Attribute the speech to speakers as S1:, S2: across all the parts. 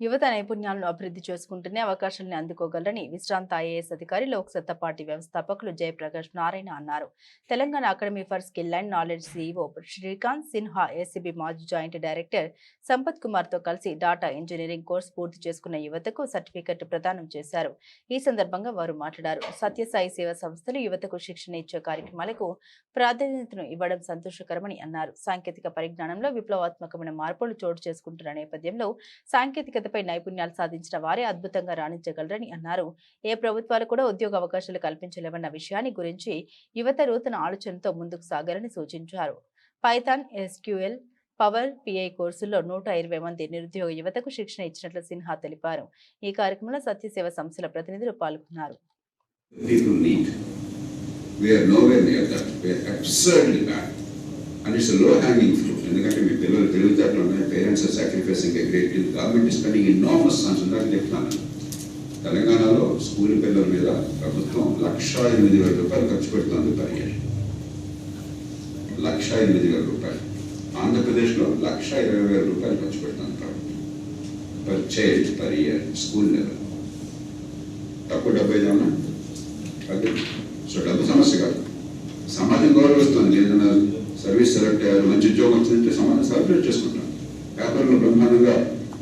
S1: యువత నైపుణ్యాలను అభివృద్ధి చేసుకుంటూనే అవకాశాలను అందుకోగలరని విశ్రాంత ఐఏఎస్ అధికారి లోక్సత్తా పార్టీ వ్యవస్థాపకులు జయప్రకాష్ నారాయణ అన్నారు. Telangana academy for skill and knowledge CEO Srikanth Sinha ACB మాజీ జాయింట్ డైరెక్టర్ సంపత్ కుమార్తో కలిసి డాటా ఇంజనీరింగ్ కోర్సు పూర్తి చేసుకున్న యువతకు సర్టిఫికెట్ ప్రదానం చేశారు. ఈ సందర్భంగా వారు మాట్లాడారు. సత్యసాయి సేవా సంస్థలు యువతకు శిక్షణ ఇచ్చే కార్యక్రమాలకు ప్రాధాన్యతను ఇవ్వడం సంతోషకరమని అన్నారు. సాంకేతిక పరిజ్ఞానంలో విప్లవాత్మకమైన మార్పులు చోటు చేసుకుంటున్న నేపథ్యంలో సాంకేతికతపై నైపుణ్యాలు సాధించిన వారే అద్భుతంగా రాణించగలరని అన్నారు ఏ ప్రభుత్వాలు కూడా ఉద్యోగ అవకాశాలు కల్పించలేవన్న విషయాన్ని గురించి యువత నూతన ఆలోచనతో ముందుకు సాగాలని సూచించారు పైథాన్ ఎస్క్యూఎల్ పవర్ పిఐ కోర్సుల్లో నూట ఇరవై మంది నిరుద్యోగ యువతకు శిక్షణ ఇచ్చినట్లు సిన్హా తెలిపారు ఈ కార్యక్రమంలో సత్యసేవ సంస్థల ప్రతినిధులు పాల్గొన్నారు.
S2: We are nowhere near that. We are absurdly bad. It's low hanging fruit ఎందుకంటే మీ పిల్లలు తెలివితేటలు ఉన్నాయి parents are sacrificing great deal government is spending enormous అని ఇందాక చెప్తున్నాను. తెలంగాణలో స్కూల్ పిల్లల మీద ప్రభుత్వం లక్ష ఎనిమిది వేల రూపాయలు ఖర్చు పెడుతుంది పర్ ఇయర్ లక్ష ఎనిమిది వేల రూపాయలు. ఆంధ్రప్రదేశ్లో లక్ష ఇరవై వేల రూపాయలు ఖర్చు పెడుతుంది ప్రభుత్వం. Per child per year school level తక్కువ డబ్బు ఏదన్నా అది సో డబ్బు సమస్య కాదు. సమాజం గౌరవిస్తుంది ఏదైనా సర్వీస్ సెలెక్ట్ అయ్యారు మంచి ఉద్యోగం వచ్చిందంటే సమాజం సెలబ్రేట్ చేసుకుంటాం పేపర్లు బ్రహ్మాండంగా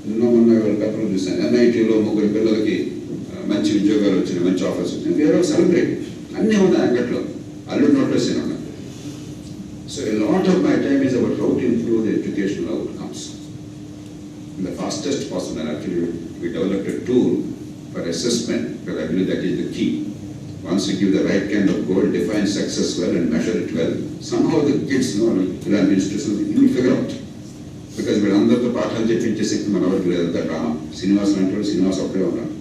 S2: ఎన్నో ఉన్నాయి వాళ్ళు పేపర్లు చూసాను ఎన్ఐటీలో ముగ్గురు పిల్లలకి మంచి ఉద్యోగాలు వచ్చినాయి మంచి ఆఫర్స్ వచ్చినాయి. వేరే సెలబ్రేట్ అన్నీ ఉన్నాయి అంగట్లో. అల్లు నోటర్స్ ఉన్నాయి so lot of my time is about how to improve the educational outcomes the fastest possible actually we developed tool for assessment because I that is the key Once you give the right kind of goal, define success well and measure it well, somehow the kids know, ఇలా institutions, you will figure out. Because వీళ్ళందరితో పాఠాలు చెప్పించే శక్తి మన వరకు లేదంతా drama Srinivas లాంటి వాడు శ్రీనివాస్ ఒక్కడే ఉన్నాడు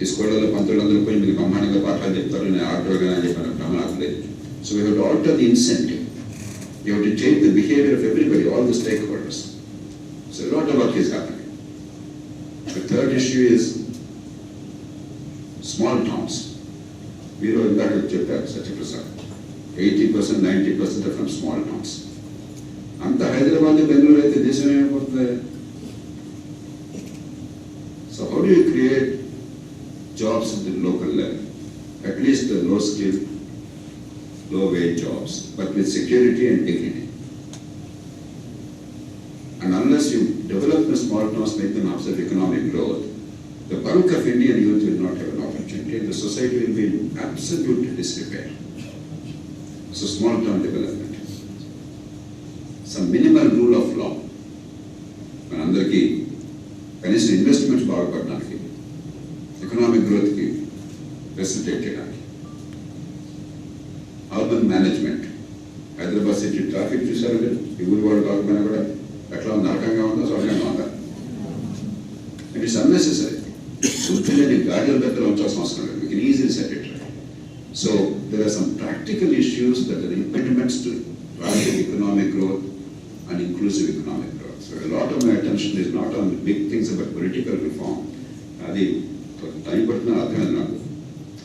S2: ఈ స్కూళ్ళలో పంతులు అందరూ పోయి మీకు బ్రహ్మాండంగా పాఠాలు చెప్తారు నేను ఆర్డర్గా అని చెప్పాను భ్రమ నాకు లేదు so we have to alter the incentive you have to change the behaviour of everybody all the stakeholders so lot of work is happening the third issue is small towns మీరు ఇందాక చెప్పారు Satyaprasad eighty percent ninety percent from small towns అంత హైదరాబాద్ బెంగళూరు అయితే దేశం ఏమైపోతుంది so how do you create jobs at the local level, at least the low skill, low wage jobs, but with security and dignity. And unless you develop the small towns, make them hubs of economic growth, the bulk of Indian youth will not have an opportunity and the society will be in absolute disrepair. So small town development. Some minimal rule of law. మనందరికీ కనీసం investments బాగుపడడానికి economic గ్రోత్కి facilitate చేయడానికి urban management Hyderabad city traffic చూసారు మీరు ఈ ఊరు వాడు కాకపోయినా కూడా ఎట్లా ఉంది నరకంగా ఉందా స్వర్గంగా ఉందా ఇట్ ఇస్ అన్నెసెసరీ కూర్చుని గాడిలో దగ్గర ఉంచాల్సిన అవసరం లేదు. మీకు easy set it so there are some practical issues that are impediments to rapid economic growth and inclusive economic growth. So a lot of my attention is not on the big things about political reform. అది time పడుతున్న అర్థమైంది నాకు.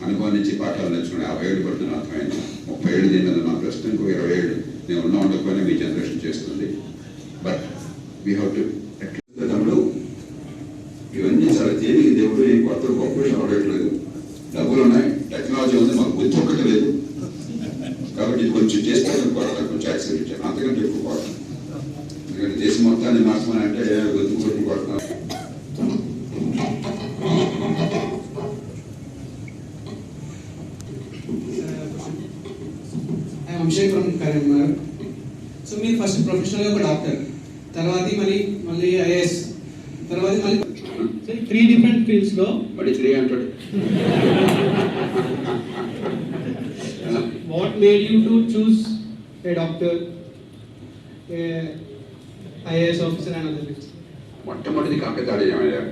S2: అనుభవం నుంచి పాఠాలు నేర్చుకుని యాభై ఏళ్ళు పడుతున్న అర్థమైంది. ముప్పై ఏళ్ళు దీని నా ప్రస్తుతం ఇంకో ఇరవై ఏళ్ళు నేను ఉన్నా ఉండకపోయినా మీ జనరేషన్ చేస్తుంది. బట్ వీ హ్యావ్ టు ఉంది మాకు బుద్ధి ఒక్కటి లేదు కాబట్టి ఇది కొంచెం చేస్తే కొడతాను కొంచెం యాక్సిడెంట్ ఇచ్చాను అంతకంటే ఎక్కువ కొడతాను ఎందుకంటే దేశం మొత్తాన్ని మార్చమని అంటే బుద్ధి కొట్టి కొడతాను
S3: I'm Abhishek from Karimnagar so మీరు ఫస్ట్ ప్రొఫెషనల్గా ఒక డాక్టర్ తర్వాత మళ్ళీ మళ్ళీ ఐఏఎస్ తర్వాత మళ్ళీ సో త్రీ డిఫరెంట్ ఫీల్డ్స్లో
S2: మరి త్రీ అంటాడు.
S3: What made you to choose a doctor IAS officer other things
S2: మొట్టమొదటి కాకతాళ ఏమయ్యారు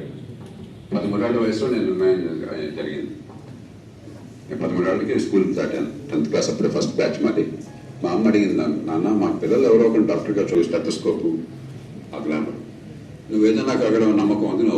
S2: పదమూడేళ్ళ వయసులో నేను జరిగింది. నేను పదమూడేళ్ళకి స్కూల్ దాటాను. టెన్త్ క్లాస్ అప్పుడే ఫస్ట్ బ్యాచ్ మాది. మా అమ్మ అడిగింది నన్ను నాన్న మా పిల్లలు ఎవరో ఒకరు డాక్టర్గా చూసి స్టెటస్కోపు ఆ గ్లామర్ నువ్వు ఏదైనా కాగడం నమ్మకం ఉంది నువ్వు అంది